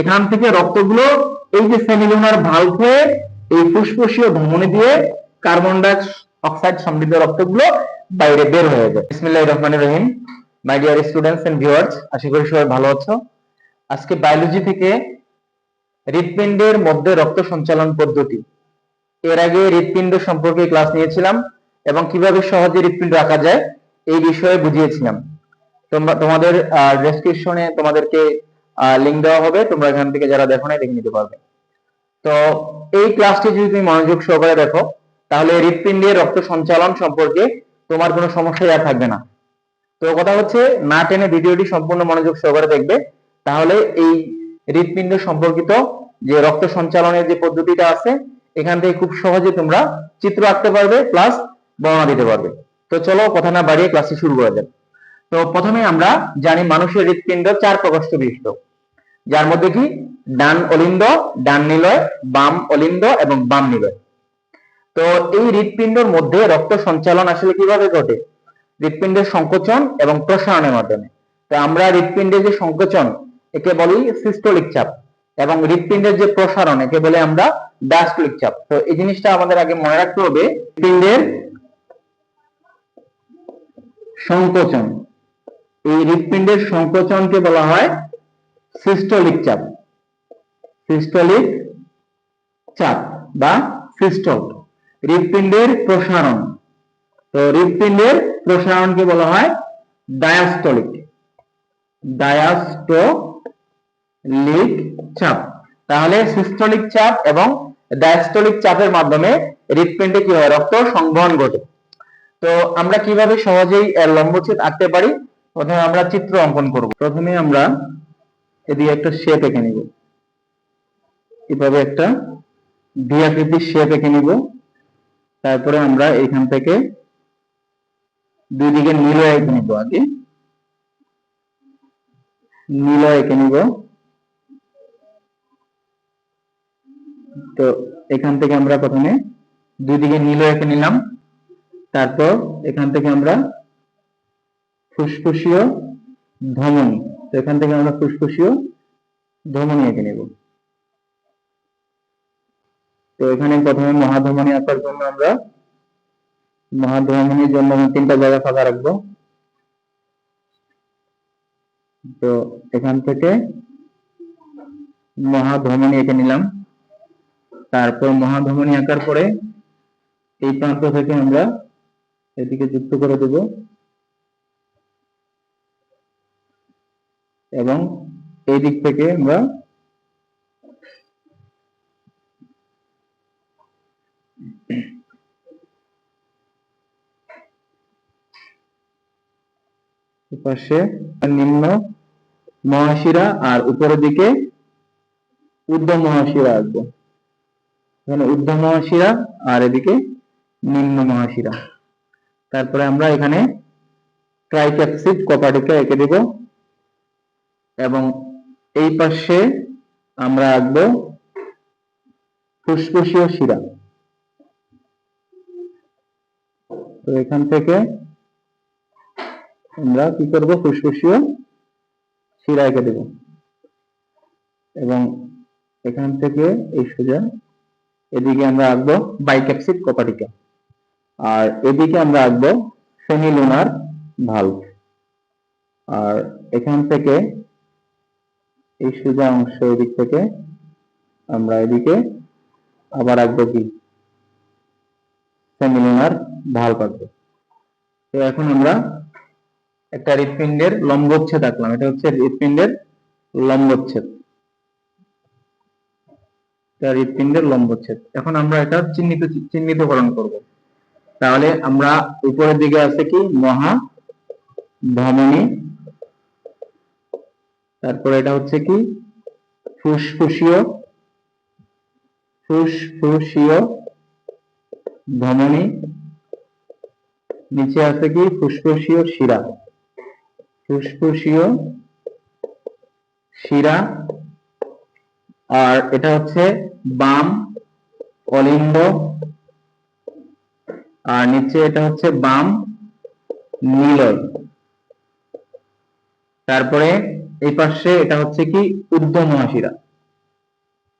এখান থেকে রক্তগুলো এই যে সেমিলুনার ভালভে এই ফুসফুসীয় ধমনী দিয়ে কার্বন ডাই অক্সাইড সমৃদ্ধ রক্তগুলো বাইরে বের হয়ে যায়। বিসমিল্লাহির রহমানির রহিম। My dear students and viewers আশা করি সবাই ভালো আছো। আজকে বায়োলজি থেকে হৃৎপিণ্ডের মধ্যে রক্ত সঞ্চালন পদ্ধতি। এর আগে হৃৎপিণ্ড সম্পর্কে ক্লাস নিয়েছিলাম এবং কীভাবে সহজে হৃৎপিণ্ড রাখা যায় এই বিষয়ে বুঝিয়েছিলাম। তোমাদের ডেসক্রিপশনে তোমাদেরকে লিংক দেওয়া হবে। তোমরা এখান থেকে যারা দেখো নাই দেখে নিতে পারবে। তো এই ক্লাসটি যদি তুমি মনোযোগ সহকারে দেখো, তাহলে হৃৎপিণ্ডের রক্ত সঞ্চালন সম্পর্কে তোমার কোনো সমস্যাই আর থাকবে না। তো কথা হচ্ছে, না টেনে ভিডিওটি সম্পূর্ণ মনোযোগ সহকারে দেখবে। তাহলে এই হৃৎপিণ্ড সম্পর্কিত যে রক্ত সঞ্চালনের যে পদ্ধতিটা আছে, এখান থেকে খুব সহজে তোমরা চিত্র আঁকতে পারবে প্লাস বর্ণনা দিতে পারবে। তো চলো কথা না বাড়িয়ে ক্লাসটি শুরু করা যাক। তো প্রথমে আমরা জানি মানুষের হৃৎপিণ্ড চার প্রকোষ্ঠ বিশিষ্ট। যার মধ্যে কি? ডান অলিন্দ, ডান নিলয়, বাম অলিন্দ এবং বাম নিলয়। তো এই হৃৎপিণ্ডের মধ্যে রক্ত সঞ্চালন আসলে কীভাবে ঘটে? হৃৎপিণ্ডের সংকোচন এবং প্রসারণের মাধ্যমে। তো আমরা হৃৎপিণ্ডের যে সংকোচন, একে বলি সিস্টোলিক চাপ, এবং হৃৎপিণ্ডের যে প্রসারণ, একে বলে আমরা ডায়াস্টোলিক চাপ। তো এই জিনিসটা আমাদের আগে মনে রাখতে হবে, হৃৎপিণ্ডের সংকোচন। এই হৃৎপিণ্ডের সংকোচনকে বলা হয় সিস্টোলিক চাপ। সিস্টোলিক চাপ বা সিস্টল। হৃৎপিণ্ডের প্রসারণ। তো হৃৎপিণ্ডের প্রসারণকে বলা হয় ডায়াস্টলিক। ডায়াস্টোলিক চাপ। তাহলে সিস্টোলিক চাপ এবং ডায়াস্টলিক চাপের মাধ্যমে হৃৎপিণ্ডে কি হয়? রক্ত সংবহন ঘটে। তো আমরা কীভাবে সহজেই এর লম্বচ্ছেদ আঁকতে পারি? প্রথমে আমরা চিত্র অঙ্কন করব। প্রথমে আমরা এদিকে একটা শেপ এঁকে নিব। এভাবে একটা ভি আকৃতির শেপ এঁকে নিব। তারপরে আমরা এখান থেকে দুই দিকে নীল এঁকে নিব আগে। নীল এঁকে নিব। তো এখান থেকে আমরা প্রথমে দুই দিকে নীল এঁকে নিলাম। তারপর এখান থেকে আমরা ফুসফুসীয় ধমনী এখান থেকে আমরা ফুসফুসীয় ধমনী এঁকে নেব। তো এখানে প্রথমে মহাধমনী আঁকার জন্য আমরা মহাধমনীর জন্য তিনটা জায়গা ফাঁকা রাখব। তো এখান থেকে মহাধমনী এঁকে নিলাম। তারপর মহাধমনী আঁকার পরে এই প্রান্ত থেকে আমরা এদিকে যুক্ত করে দেব। এবং এই দিক থেকে আমরা পাশে নিম্ন মহাশিরা আর উপরের দিকে ঊর্ধ্ব মহাশিরা আসব। এখানে ঊর্ধ্ব মহাশিরা আর এদিকে নিম্ন মহাশিরা। তারপরে আমরা এখানে ট্রাইক্যাপসিড কপাটিকা এঁকে দেব। এবং এই পাশে আমরা আঁকবো ফুসফুসীয় শিরা। তো এখান থেকে আমরা কি করব? ফুসফুসীয় শিরা এঁকে দেব। এবং এখান থেকে এই সোজা এদিকে আমরা আঁকবো বাইক্যাপসিড কপাটিকা। আর এদিকে আমরা আঁকবো সেমিলুনার ভালভ আর এখান থেকে এই সোজা অংশ এদিক থেকে আমরা এদিকে আবার আঁকবো কি? সেমিলুনার ভালভ আঁকবো তো এখন আমরা একটা হৃৎপিণ্ডের লম্বচ্ছেদ আঁকলাম। এটা হচ্ছে হৃৎপিণ্ডের লম্বচ্ছেদ। হৃৎপিণ্ডের লম্বচ্ছেদ। এখন আমরা এটা চিহ্নিত, চিহ্নিতকরণ করব। তাহলে আমরা উপরের দিকে আছে কি? মহা ধমনী তারপরে এটা হচ্ছে কি? ফুসফুসীয় ফুসফুসীয় ধমনী নিচে আছে কি? ফুসফুসীয় শিরা। ফুসফুসীয় শিরা। আর এটা হচ্ছে বাম অলিন্দ। আর নিচে এটা হচ্ছে বাম নীলয়। তারপরে এই পাশে এটা হচ্ছে কি? ঊর্ধ্ব মহাশিরা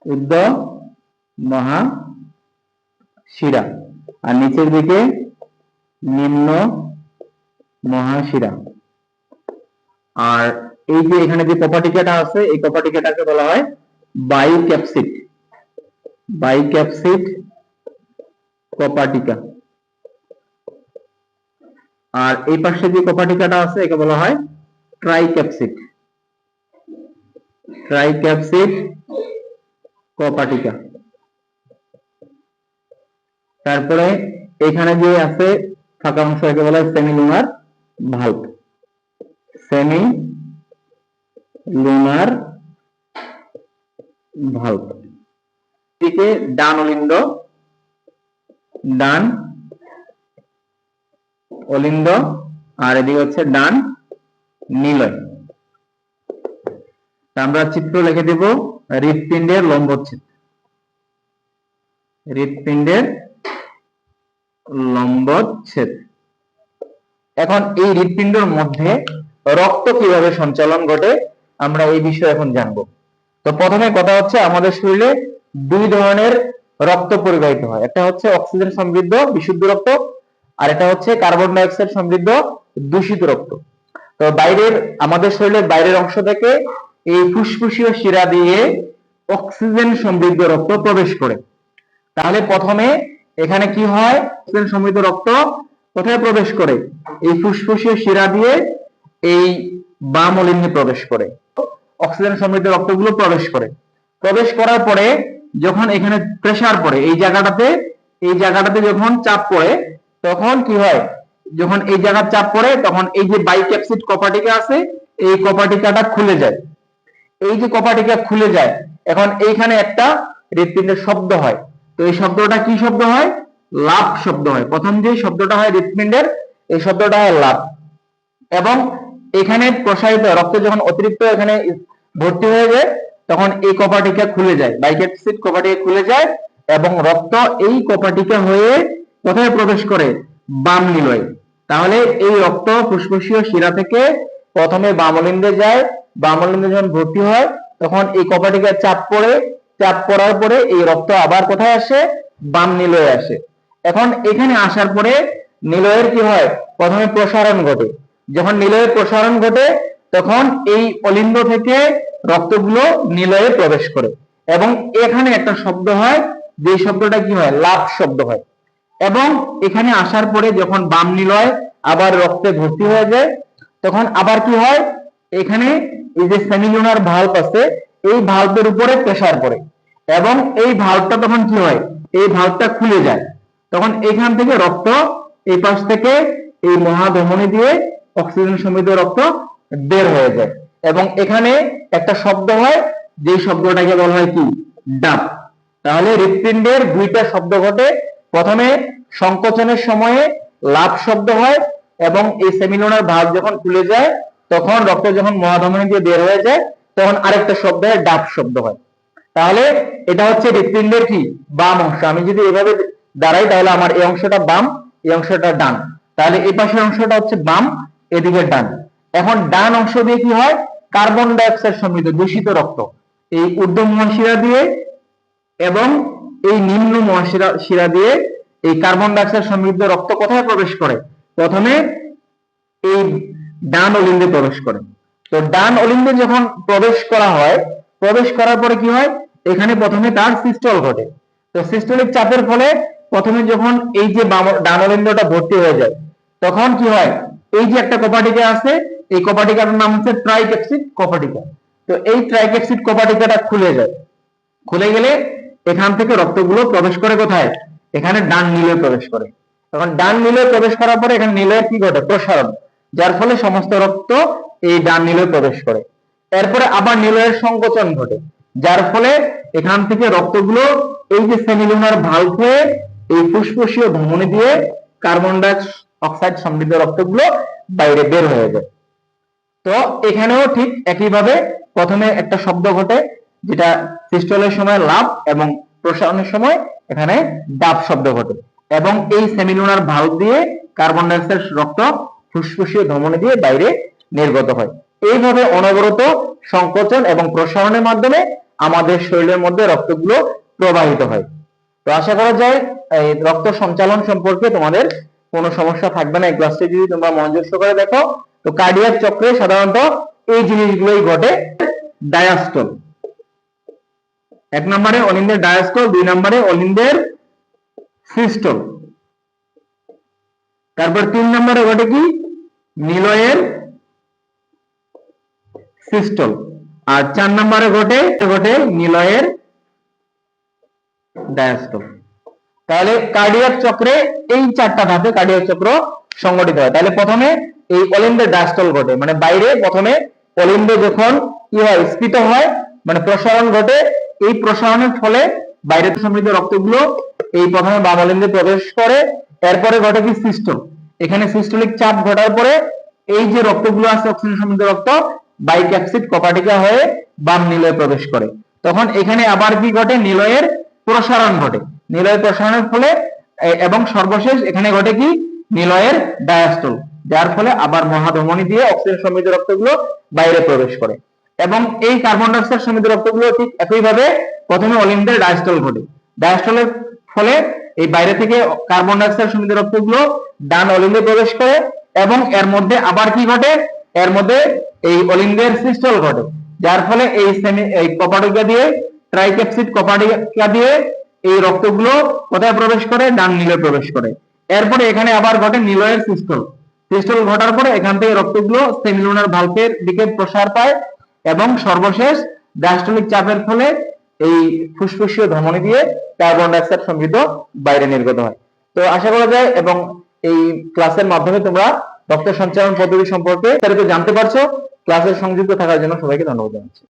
উর্ধ মহা শিরা আর নিচের দিকে নিম্ন মহাশিরা। আর এই যে এখানে যে কপাটিকাটা আছে, এই কপাটিকাটাকে বলা হয় বাইক্যাপসিড। বাইক্যাপসিড কপাটিকা। আর এই পাশে যে কপাটিকাটা আছে, একে বলা হয় ট্রাইক্যাপসিড। ট্রাইক্যাপসিড কপাটিকা তারপরে এখানে যে আছে, ফাঁকা অংশ একে বলা হয় semi lunar valve semi lunar valve দিকে ডান অলিন্দ ডান অলিন্দ আর এদিকে হচ্ছে ডান নিলয়। আমরা চিত্র লিখে দেব হৃৎপিণ্ডের লম্বচ্ছেদ। হৃৎপিণ্ডের লম্বচ্ছেদ। এখন এই হৃৎপিণ্ডের মধ্যে রক্ত কীভাবে সঞ্চালন ঘটে, আমরা এই বিষয়ে এখন জানব। তো প্রথমে কথা হচ্ছে আমাদের শরীরে দুই ধরনের রক্ত পরিবাহিত হয়। একটা হচ্ছে অক্সিজেন সমৃদ্ধ, বিশুদ্ধ রক্ত, আর এটা হচ্ছে কার্বন ডাইঅক্সাইড সমৃদ্ধ, দূষিত রক্ত। তো বাইরের, আমাদের শরীরের বাইরের অংশ থেকে এই ফুসফুসীয় শিরা দিয়ে অক্সিজেন সমৃদ্ধ রক্ত প্রবেশ করে। তাহলে প্রথমে এখানে কি হয়? অক্সিজেন সমৃদ্ধ রক্ত কোথায় প্রবেশ করে? এই ফুসফুসীয় শিরা দিয়ে এই বাম অলিন্যে প্রবেশ করে। অক্সিজেন সমৃদ্ধ রক্তগুলো প্রবেশ করে। প্রবেশ করার পরে যখন এখানে প্রেসার পড়ে, এই জায়গাটাতে এই জায়গাটাতে যখন চাপ পড়ে, তখন কি হয়? যখন এই জায়গার চাপ পড়ে, তখন এই যে বাইক্যাপসিড কপাটিকা আছে, এই কপাটিকাটা খুলে যায়। এই যে কপাটিকা খুলে যায়, এখন এইখানে একটা হৃৎপিণ্ডের শব্দ হয়। তো এই শব্দটা কি শব্দ হয়? লাভ শব্দ হয়। প্রথম যে শব্দটা হয় হৃৎপিণ্ডের, এই শব্দটা হয় লাভ এবং এখানে প্রসারিত, রক্ত যখন অতিরিক্ত এখানে ভর্তি হয়ে যায়, তখন এই কপাটিকা খুলে যায়। বাইকেপসিড কপাটিকা খুলে যায় এবং রক্ত এই কপাটিকা হয়ে কোথায় প্রবেশ করে? বাম নিলয়। তাহলে এই রক্ত ফুসফুসীয় শিরা থেকে প্রথমে বামলিন্দে যায় বামলিন্দে যখন ভর্তি হয়, তখন এই কপাটিকার চাপ পড়ে, চাপ পড়ার পরে এই রক্ত আবার কোথায় আসে? বাম নিলয়ে আসে। এখন এখানে আসার পরে নিলয়ের কি হয়? প্রথমে প্রসারণ ঘটে। যখন নিলয়ের প্রসারণ ঘটে, তখন এই অলিন্দ থেকে রক্তগুলো নিলয়ে প্রবেশ করে। এবং এখানে একটা শব্দ হয়, যে শব্দটা কি হয়? লাভ শব্দ হয়। এবং এখানে আসার পরে যখন বাম নিলয় আবার রক্তে ভর্তি হয়ে যায় তখন আবার কি হয়? এখানে এই যে সেমিলুনার ভাল্ব আছে, এই ভাল্বের উপরে প্রেসার পড়ে। এবং এই ভাল্বটা তখন কি হয়? এই ভাল্বটা খুলে যায়। তখন এখান থেকে রক্ত এই পাশ থেকে এই মহাধমনী দিয়ে অক্সিজেন সমৃদ্ধ রক্ত বের হয়ে যায়। এবং এখানে একটা শব্দ হয় যে শব্দটাকে বলা হয় কি? ডাব। তাহলে হৃৎপিণ্ডের দুইটা শব্দ ঘটে। প্রথমে সংকোচনের সময়ে লাভ শব্দ হয় এবং এই সেমিলোনার ভাগ যখন খুলে যায়, তখন রক্ত যখন মহাধমনী দিয়ে বের হয়ে যায়, তখন আরেকটা শব্দ হয় ডাব শব্দ হয়। তাহলে এটা হচ্ছে হৃৎপিণ্ডের কি? বাম অংশ। আমি যদি এভাবে দাঁড়াই, তাহলে আমার এই অংশটা বাম, এই অংশটা ডান। তাহলে এই পাশের অংশটা হচ্ছে বাম, এদিকে ডান। এখন ডান অংশ দিয়ে কি হয়? কার্বন ডাইঅক্সাইড সমৃদ্ধ, দূষিত রক্ত। এই ঊর্ধ্ব মহাশিরা দিয়ে এবং এই নিম্ন মহাশিরা, শিরা দিয়ে এই কার্বন ডাইঅক্সাইড সমৃদ্ধ রক্ত কোথায় প্রবেশ করে? প্রথমে এই ডান অলিন্দে প্রবেশ করে। তো ডান অলিন্দে যখন প্রবেশ করা হয়, প্রবেশ করার পরে কি হয়? এখানে প্রথমে তার সিস্টল ঘটে। তো সিস্টলিক চাপের ফলে প্রথমে যখন এই যে ডান অলিন্দটা ভর্তি হয়ে যায়, তখন কি হয়? এই যে একটা কপাটিকা আছে, এই কপাটিকাটার নাম হচ্ছে ট্রাইক্যাপসিড কপাটিকা তো এই ট্রাইক্যাপসিড কপাটিকাটা খুলে যায়। খুলে গেলে এখান থেকে রক্তগুলো প্রবেশ করে কোথায়? এখানে ডান নীলে প্রবেশ করে। তখন ডান নীলে প্রবেশ করার পরে এখানে নীলের কি ঘটে? প্রসারণ। যার ফলে সমস্ত রক্ত এই ডান নীলে প্রবেশ করে। এরপরে আবার নীলের সংকোচন ঘটে। যার ফলে এখান থেকে রক্তগুলো এই যে সেমিলুনার হয়ে এই ফুসফুসীয় ধমনী দিয়ে কার্বন ডাই অক্সাইড সমৃদ্ধ রক্তগুলো বাইরে বের হয়ে যায়। তো এখানেও ঠিক একইভাবে প্রথমে একটা শব্দ ঘটে, যেটা সিস্টলের সময় লাভ এবং প্রসারণের সময় এখানে ডাব শব্দ ঘটে। এবং এই সেমিলুনার ভাল্ব দিয়ে কার্বন ডাইঅক্সাইড রক্ত ফুসফুসীয় ধমনী দিয়ে বাইরে নির্গত হয়। এইভাবে অনবরত সংকোচন এবং প্রসারণের মাধ্যমে আমাদের শরীরের মধ্যে রক্তগুলো প্রবাহিত হয়। তো আশা করা যায়, এই রক্ত সঞ্চালন সম্পর্কে তোমাদের কোনো সমস্যা থাকবে না। এই ক্লাসটি যদি তোমরা মনোযোগ সহকারে দেখো, তো কার্ডিয়াক চক্রে সাধারণত এই জিনিসগুলোই ঘটে। ডায়াস্টল এক নম্বরে অলিন্দের ডায়াস্টল দুই নম্বরে অলিন্দের সিস্টল তারপর তিন নম্বরে ঘটে কি? নিলয়ের সিস্টল আর চার নম্বরে ঘটে ঘটে নিলয়ের ডায়াস্টল তাহলে কার্ডিয়াক চক্রে এই চারটা ধাপে কার্ডিয়াক চক্র সংগঠিত হয়। তাহলে প্রথমে এই অলিন্দের ডায়াস্টল ঘটে। মানে বাইরে প্রথমে অলিন্দ যখন কি হয় স্ফীত হয় মানে প্রসারণ ঘটে, এই প্রসারণের ফলে বাইরে সমৃদ্ধ রক্তগুলো এই প্রথমে বাম অলিন্দে প্রবেশ করে, এরপরে ঘটে কি সিস্টল এখানে সিস্টোলিক চাপ ঘটার পরে এই যে রক্তগুলো আছে অক্সিজেন সমৃদ্ধ রক্ত, বাইক্যাপসিড কপাটিকা হয়ে বাম নিলয়ে প্রবেশ করে। তখন এখানে আবার কি ঘটে? নিলয়ের প্রসারণ ঘটে। নিলয়ের প্রসারণের ফলে এবং সর্বশেষ এখানে ঘটে কি? নিলয়ের ডায়াস্টল, যার ফলে আবার মহাধমনী দিয়ে অক্সিজেন সমৃদ্ধ রক্তগুলো বাইরে প্রবেশ করে। এবং এই কার্বন ডাইঅক্সাইড সমৃদ্ধ রক্তগুলো ঠিক একইভাবে প্রথমে অলিন্দের ডায়াস্টল ঘটে। ডায়াস্টলের ফলে এই বাইরে থেকে কার্বন ডাইঅক্সাইড সমৃদ্ধ রক্তগুলো ডান অলিন্দে প্রবেশ করে এবং এর মধ্যে আবার কি ঘটে? এর মধ্যে এই অলিন্দের সিস্টল ঘটে। যার ফলে এই সেমি, এই কপাটিকা দিয়ে ট্রাইক্যাপসিড কপাটিকা দিয়ে এই রক্তগুলো কোথায় প্রবেশ করে? ডান নীলে প্রবেশ করে। এরপরে এখানে আবার ঘটে নিলয়ের সিস্টল। সিস্টল ঘটার পরে এখান থেকে রক্তগুলো সেমিলুনার ভাল্পের দিকে প্রসার পায় এবং সর্বশেষ ডায়াস্টলিক চাপের ফলে এই ফুসফুসীয় ধমনী দিয়ে কার্বন ডাইঅক্সাইড সমৃদ্ধ বাইরে নির্গত হয়। তো আশা করা যায় এবং এই ক্লাসের মাধ্যমে তোমরা রক্ত সঞ্চালন পদ্ধতি সম্পর্কে বিস্তারিত জানতে পারছ। ক্লাসের সংযুক্ত থাকার জন্য সবাইকে ধন্যবাদ জানাচ্ছি।